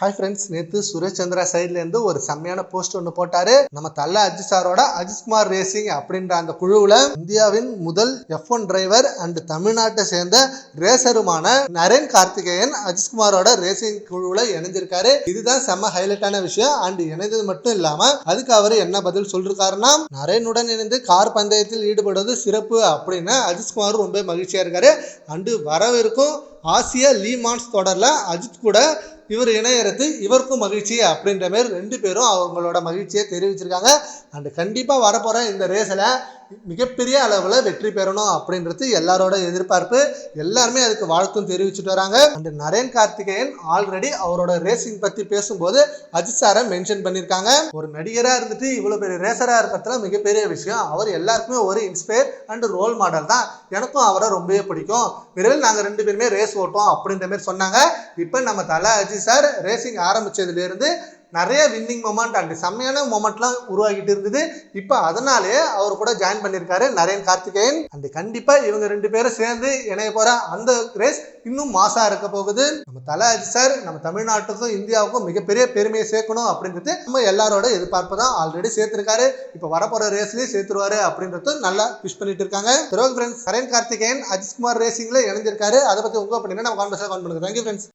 Hi friends நேற்று சுரேஷ் சந்திரா சைட்லேருந்து ஒரு செம்மையான போஸ்ட் ஒன்று போட்டாரு. நம்ம தல்ல அஜித் சாரோட அஜித்குமார் ரேசிங் அப்படின்ற அந்த குழுவில் இந்தியாவின் முதல் எஃப் ஒன் டிரைவர் அண்ட் தமிழ்நாட்டை சேர்ந்த ரேசருமான நரேன் கார்த்திகேயன் அஜித்குமாரோட ரேசிங் குழுவில் இணைஞ்சிருக்காரு. இதுதான் செம்ம ஹைலைட்டான விஷயம். அண்ட் இணைந்தது மட்டும் இல்லாமல் அதுக்கு அவர் என்ன பதில் சொல்லிருக்காருன்னா நரேனுடன் இணைந்து கார் பந்தயத்தில் ஈடுபடுவது சிறப்பு அப்படின்னு அஜித்குமார் ரொம்ப மகிழ்ச்சியாக இருக்காரு. அண்டு வரவிருக்கும் ஆசிய லீமான்ஸ் தொடரில் அஜித் கூட இவர் இணையறது இவருக்கும் மகிழ்ச்சி அப்படின்ற மாதிரி ரெண்டு பேரும் அவங்களோட மகிழ்ச்சியை தெரிவிச்சிருக்காங்க. அண்ட் கண்டிப்பாக வரப்போகிற இந்த ரேஸில் மிகப்பெரிய அளவில் வெற்றி பெறணும் அப்படின்றது எல்லாரோட எதிர்பார்ப்பு. எல்லாருமே அதுக்கு வாழ்த்தும் தெரிவிச்சுட்டு வராங்க. அண்ட் நரேன் கார்த்திகேயன் ஆல்ரெடி அவரோட ரேசிங் பற்றி பேசும்போது அஜித் சாரை மென்ஷன் பண்ணியிருக்காங்க ஒரு நடிகராக இருந்துட்டு இவ்வளோ பெரிய ரேசராக இருக்கிறதுல மிகப்பெரிய விஷயம். அவர் எல்லாருக்குமே ஒரு இன்ஸ்பயர் அண்ட் ரோல் மாடல் தான். எனக்கும் அவரை ரொம்பவே பிடிக்கும். விரைவில் நாங்கள் ரெண்டு பேருமே ரேஸ் ஓட்டோம் அப்படின்ற மாதிரி சொன்னாங்க. இப்போ நம்ம தலை அஜித் சார் ரேசிங் ஆரம்பித்ததுலேருந்து நிறைய வின்னிங் மொமெண்ட் அண்ட் செம்மையான மொமெண்ட்லாம் உருவாகிட்டு இருந்தது. இப்போ அதனாலே அவர் கூட ஜாயின் பண்ணியிருக்காரு நரேன் கார்த்திகேயன். அண்ட் கண்டிப்பாக இவங்க ரெண்டு பேரும் சேர்ந்து இணைய போகிற அந்த ரேஸ் இன்னும் மாசாக இருக்க போகுது. நம்ம தலை சார் நம்ம தமிழ்நாட்டுக்கும் இந்தியாவுக்கும் மிகப்பெரிய பெருமையை சேர்க்கணும் அப்படின்றது நம்ம எல்லாரோட எதிர்பார்ப்பு தான் ஆல்ரெடி சேர்த்துருக்காரு. இப்போ வரப்போகிற ரேஸ்லேயும் சேர்த்துருவாரு அப்படின்றது நல்லா விஷ் பண்ணிட்டு இருக்காங்க. ஃப்ரெண்ட்ஸ் நரேன் கார்த்திகேயன் அஜித்குமார் ரேசிங்கில் இணைஞ்சிருக்காரு. அதை பற்றி உங்கள் பண்ணி நம்ம கான்வர்ஸாக கான் பண்ணுங்க. Thank you friends